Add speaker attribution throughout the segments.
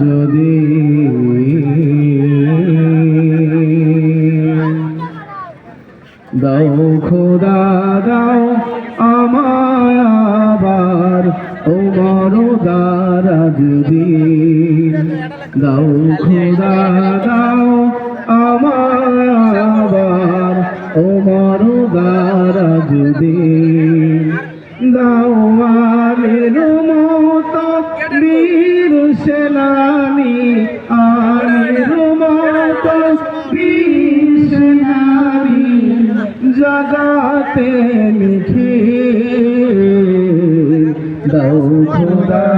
Speaker 1: যদি দাও খোদা দাও আমায় আবার। ওমর দ্বারা যদি দাও, খোদা দাও আমায় আবার ওমর দ্বারা যদি দাও আলের মতো বীর সেনানি আলের মতো বীর সেনানি, জগাতে লিখে দাও খোদা আমার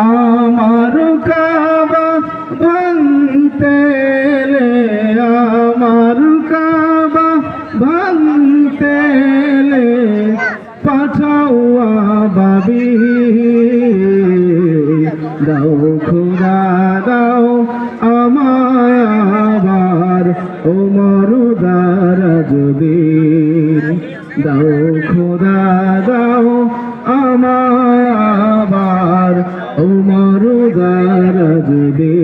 Speaker 1: আমার কাবা ভাঙতে আমার কাবা ভাঙতে এলে, পাঠাও বাবি দাও খুদা দাও আমায় আবার ও মরুদার যদি যদি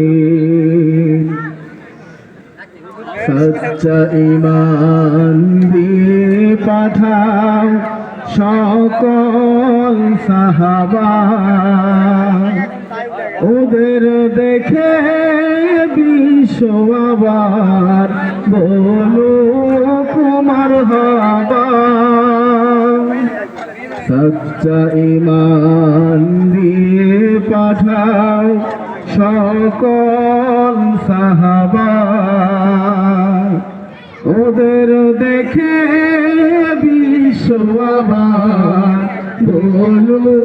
Speaker 1: সচ্চা ইমান দিয়ে পাঠাও সকল সাহাবা। ওদের দেখে বিশ্ব আবার বলো কুমার হাবা। সচ্চা ইমান দিয়ে পাঠাও সকল সাহাবা ওদের দেখে বিশ্ব আবার বলো।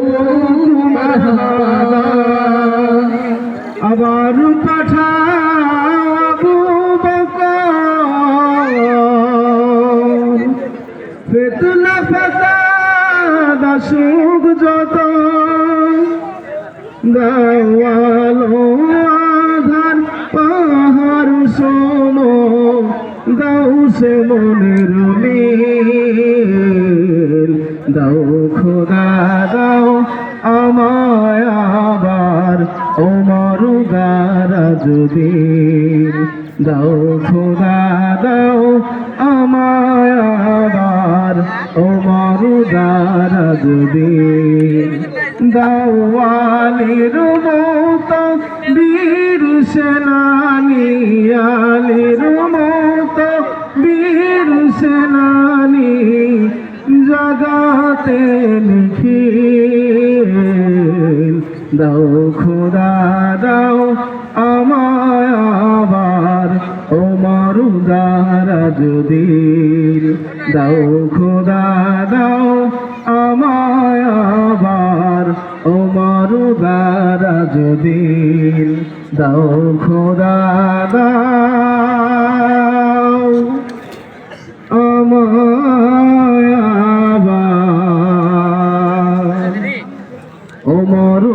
Speaker 1: আবার পাঠাও আবু বকর ফেতনা ফাসাদ আসুক যত দেওয়ালো আধার পাহাড় শোনো, দাও সে মনের দাও খোদা, দাও আমায় আবার, ওমর যদি। দাও খোদা, দাও আমায় আবার, ওমর যদি। দাওয়ালির মতো, বীর সেনানি আলির বীর সেনানি জগাতে লিখি দাও খোদা, দাও আমায় আবার, ও মারুদারা যদি দাও খোদা, দাও আমায় আবার, ও মারুদারা রাজদিন দাও খোদা